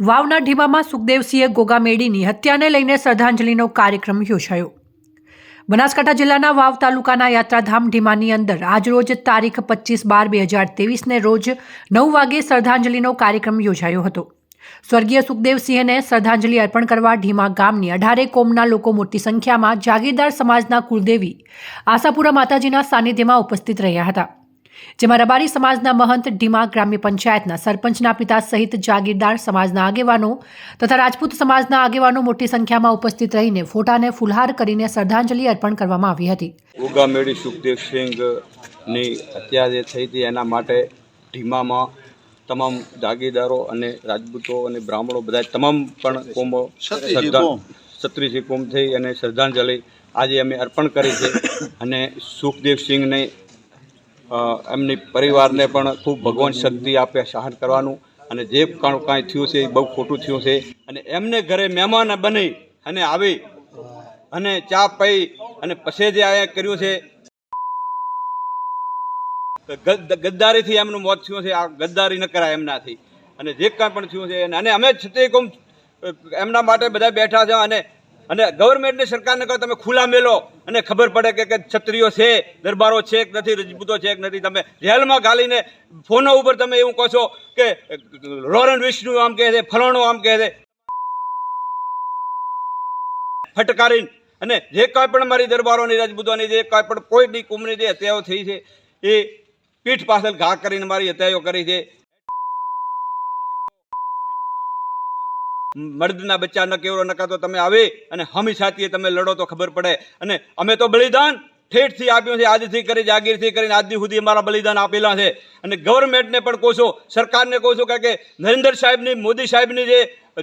વાવના ઢીમામાં સુખદેવસિંહે ગોગામેડીની હત્યાને લઈને શ્રદ્ધાંજલિનો કાર્યક્રમ યોજાયો. બનાસકાંઠા જિલ્લાના વાવ તાલુકાના યાત્રાધામ ઢીમાની અંદર આજરોજ તારીખ પચીસ બાર બે હજાર ત્રેવીસને રોજ નવ વાગે શ્રદ્ધાંજલિનો કાર્યક્રમ યોજાયો હતો. સ્વર્ગીય સુખદેવસિંહને શ્રદ્ધાંજલિ અર્પણ કરવા ઢીમા ગામની અઢારે કોમના લોકો મોટી સંખ્યામાં જાગીરદાર સમાજના કુળદેવી આશાપુરા માતાજીના સાનિધ્યમાં ઉપસ્થિત રહ્યા હતા. જેમાં રબારી સમાજના મહંત ઢીમા ગ્રામ્ય પંચાયતના સરપંચના પિતા સહિત જાગીરદાર સમાજના આગેવાનો તથા રાજપૂત સમાજના આગેવાનો મોટી સંખ્યામાં ઉપસ્થિત રહીને ફોટાને ફુલહાર કરીને શ્રદ્ધાંજલિ અર્પણ કરવામાં આવી હતી. ઉગામેડી સુખદેવસિંહની હત્યા જે થઈ હતી એના માટે ઢીમામાં તમામ જાગીરદારો અને રાજપૂતો અને બ્રાહ્મણો બધા તમામ પણ કોમો છત્રીસી કોમ. થઈ અને શ્રદ્ધાંજલિ આજે અમે અર્પણ કરી છે. અને સુખદેવસિંહને એમની પરિવારને પણ ખૂબ ભગવાન શક્તિ આપે, સહન કરવાનું. અને જે પણ કાંઈ થયું છે એ બહુ ખોટું થયું છે. અને એમને ઘરે મહેમાન બની અને આવી અને ચા પી અને પછી જે આ કર્યું છે ગદ્દ- ગદ્દારીથી એમનું મોત થયું છે. આ ગદ્દારી ન કરાય એમનાથી. અને જે કાંઈ પણ થયું છે, અને અમે છતાં એમના માટે બધા બેઠા છે અને અને ગવર્મેન્ટની સરકારને કહો તમે ખુલ્લા મેલો. અને ખબર પડે કે છત્રીઓ છે, દરબારો છે કે નથી, રજપૂતો છે કે નથી. તમે જેલમાં ગાલીને ફોનો ઉપર તમે એવું કહો છો કે, રોરન વિષ્ણુ આમ કહે છે, ફલાણો આમ કહે છે. ફટકારીને. અને જે કાંઈ પણ મારી દરબારોની, રાજપૂતોની જે કાંઈ પણ કોઈની કુમની જે હત્યાઓ થઈ છે, એ પીઠ પાછળ ઘા કરીને મારી હત્યાઓ કરી છે. મર્દના બચ્ચા ન કેવરો નકા તો તમે આવે અને હમી સાથીએ તમે લડો તો ખબર પડે. અને અમે તો બલિદાન ઠેઠથી આપ્યું છે, આજથી કરી, જાગીરથી કરીને આજ સુધી અમારા બલિદાન આપેલા છે. અને ગવર્મેન્ટને પણ કહું છું, સરકારને કહું છું કે નરેન્દ્ર સાહેબની, મોદી સાહેબની જે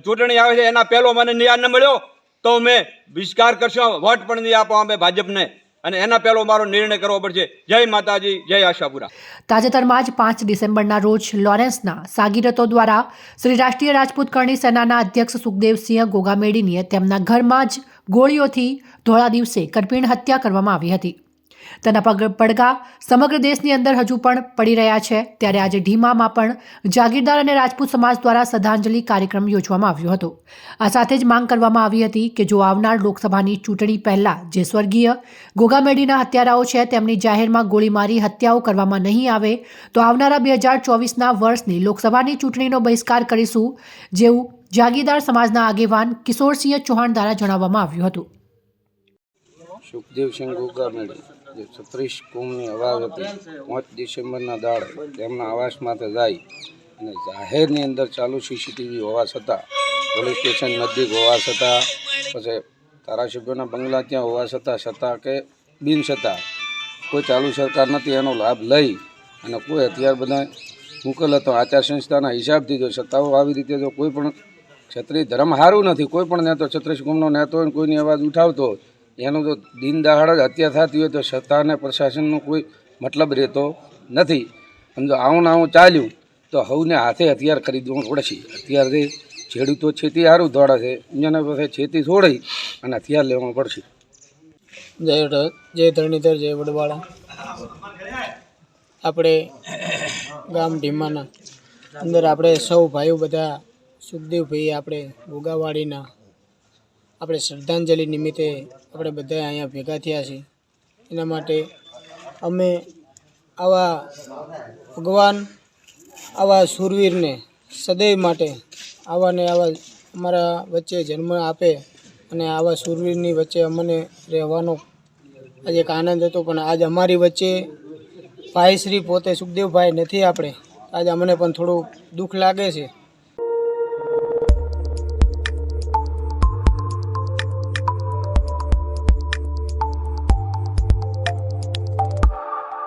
ચૂંટણી આવે છે, એના પહેલો મને ન્યાય ન મળ્યો, તો મેં બહિષ્કાર કરશો, વોટ પણ નહીં આપો અમે ભાજપને. અને એના પહેલો મારો નિર્ણય કરવો પડશે. જય માતાજી, જય આશાપુરા. તાજેતરમાં જ પાંચ ડિસેમ્બરના રોજ લોરેન્સના સાગીરતો દ્વારા શ્રી રાષ્ટ્રીય રાજપૂત કરણી સેનાના અધ્યક્ષ સુખદેવસિંહ ગોગામેડીની તેમના ઘરમાં જ ગોળીઓથી ધોળા દિવસે કરપીણ હત્યા કરવામાં આવી હતી. તેના પડઘા સમગ્ર દેશની અંદર હજુ પણ પડી રહ્યા છે. ત્યારે આજે ઢીમામાં પણ જાગીરદાર અને રાજપૂત સમાજ દ્વારા શ્રદ્ધાંજલિ કાર્યક્રમ યોજવામાં આવ્યો હતો. આ સાથે જ માંગ કરવામાં આવી હતી કે જો આવનાર લોકસભાની ચૂંટણી પહેલા જે સ્વર્ગીય ગોગામેડીના હત્યારાઓ છે તેમની જાહેરમાં ગોળીમારી, હત્યાઓ કરવામાં નહીં આવે, તો આવનારા બે હજાર ચોવીસના વર્ષની લોકસભાની ચૂંટણીનો બહિષ્કાર કરીશું જેવું જાગીરદાર સમાજના આગેવાન કિશોરસિંહ ચૌહાણ દ્વારા જણાવવામાં આવ્યું હતું. સુખદેવસિંહ ગોગામેડી. જે છત્રીસ કુંભની અવાજ હતી. પાંચ ડિસેમ્બરના દાડે તેમના આવાસમાંથી જાય અને જાહેરની અંદર ચાલુ સીસીટીવી હોવા છતાં, પોલીસ સ્ટેશન નજીક હોવા છતાં, પછી ધારાસભ્યોના બંગલા ત્યાં હોવા છતાં છતાં કે બિન છતાં કોઈ ચાલુ સરકાર નથી, એનો લાભ લઈ અને કોઈ હથિયાર બધા મૂકેલ હતો. આચાર સંસ્થાના હિસાબથી જો સત્તાઓ આવી રીતે જો કોઈ પણ ક્ષત્રિય ધર્મ સારું નથી, કોઈ પણ નેતો છત્રીસ ગુમનો નેતો હોય કોઈની અવાજ ઉઠાવતો હોય એનું તો દિન દહાડ જ હત્યા થતી હોય તો સત્તા અને પ્રશાસનનો કોઈ મતલબ રહેતો નથી. અને જો આવું આવું ચાલ્યું તો હવને હાથે હથિયાર ખરીદવું પડશે. હથિયારથી ખેડૂતો છેતી સારું દોડે છે. એને પાસે છેતી છોડી અને હથિયાર લેવું પડશે. જય જય ધરણીધર, જય વડવાળા. આપણે ગામ ઢીમાના અંદર આપણે સૌ ભાઈઓ બધા સુખદેવભાઈ આપણે ભોગાવાડીના આપણે શ્રદ્ધાંજલિ નિમિત્તે આપણે બધા અહીંયા ભેગા થયા છીએ. એના માટે અમે આવા ભગવાન, આવા સુરવીરને સદૈવ માટે આવાને આવા અમારા વચ્ચે જન્મ આપે અને આવા સુરવીરની વચ્ચે અમને રહેવાનો આજે એક આનંદ હતો. પણ આજ અમારી વચ્ચે ભાઈશ્રી પોતે સુખદેવભાઈ નથી આપણે. આજે અમને પણ થોડું દુઃખ લાગે છે.